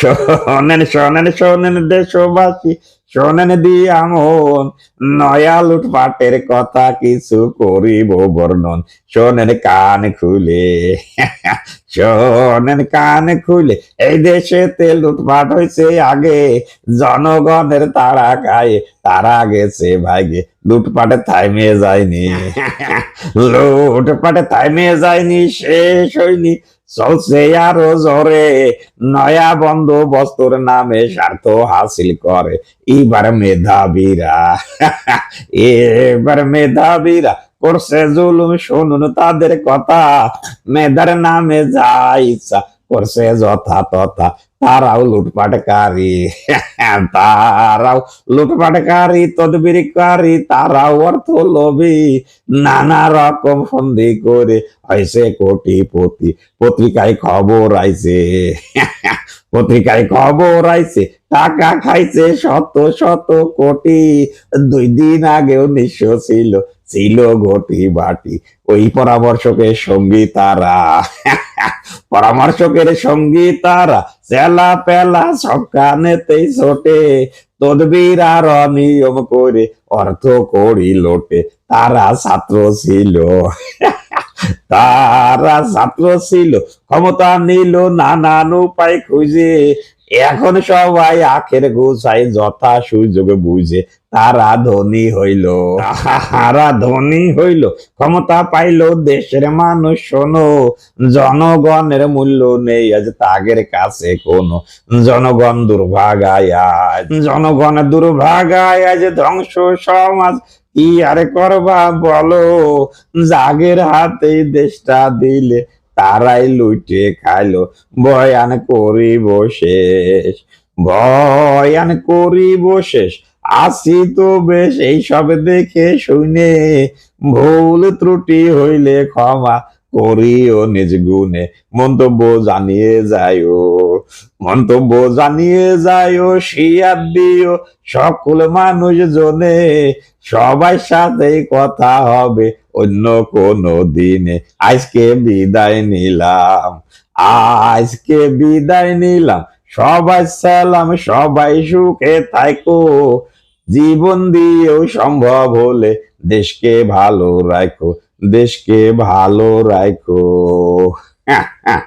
শোনেন শোনেন শোনেন দেশবাসী শোনেন দিয়া মন নয়া লুটপাটের কথা কিছু করিব বর্ণন। শোনেন কান খুলে শোনেন কান খুলে এই দেশেতে লুটপাট হয়েছে আগে জনগণের তারা খায় তারা গেছে ভাগে লুটপাটে থাইমে যায়নি। লুটপাটে থাইমে যায়নি শেষ হয়নি চলছে আরও জোরে, নয়া বন্দোবস্তর নামে স্বার্থ হাসিল করে। এবার মেধাবীরা এবার মেধাবীরা করছে জুলুম, শুনুন তাদের কথা। মেধার নামে যা ইচ্ছা করছে যথা তথা তারাও লুটপাটকারী। তারাও লুটপাটকারী, তদবিরকারী, তারাও অর্থ লোভী নানা রকম ফন্দি করে হয়েছে কোটিপতি। পত্রিকায় খবর আইছে পত্রিকায় খবর আইছে টাকা খাইছে শত শত কোটি। দুই দিন আগেও নিঃস্ব ছিল ছিল ঘটি বাটি ওই পরামর্শকের সঙ্গী তারা। পরামর্শকের সঙ্গী তারা চেলা পেলা সকানেতেই ছোটে। তদবির আর নিয়ম করে অর্থ করি লোটে। তারা ছাত্র ছিল। তারা ছাত্র ছিল। ক্ষমতা নিল নানান উপায় খুঁজে। এখন সবাই আখের গোছায় যথা সুযোগ বুঝে। তারা ধনী হইল। তারা ধনী হইল। ক্ষমতা পাইল দেশের মানুষ, শোনো। জনগণের মূল্য নেই আজ তাগের কাছে কোনো। জনগণ দুর্ভাগায় আজ। জনগণ দুর্ভাগায় আজ। ধ্বংস সমাজ কি আর করবা বলো? জাগের হাতে দেশটা দিলে তারাই লুটে খাইলো, বয়ান করিব শেষ, বয়ান করিব শেষ। আসি তো বেশ এইসব দেখে শুনে, ভুল ত্রুটি হইলে ক্ষমা করিও নিজ গুণে, মন্তব্য জানিয়ে যাইও। মন্তব্য জানিয়ে যাইও, শিয়ার দিও। সকল মানুষ জনে সবার সাথে কথা হবে অন্য কোনো দিনে। আজকে বিদায় নিলাম, আজকে বিদায় নিলাম। সবাই সালাম, সবাই সুখে থাকো। জীবন দিয়েও সম্ভব হলে দেশকে ভালো রাখো, দেশকে ভালো রাখো। হ্যাঁ হ্যাঁ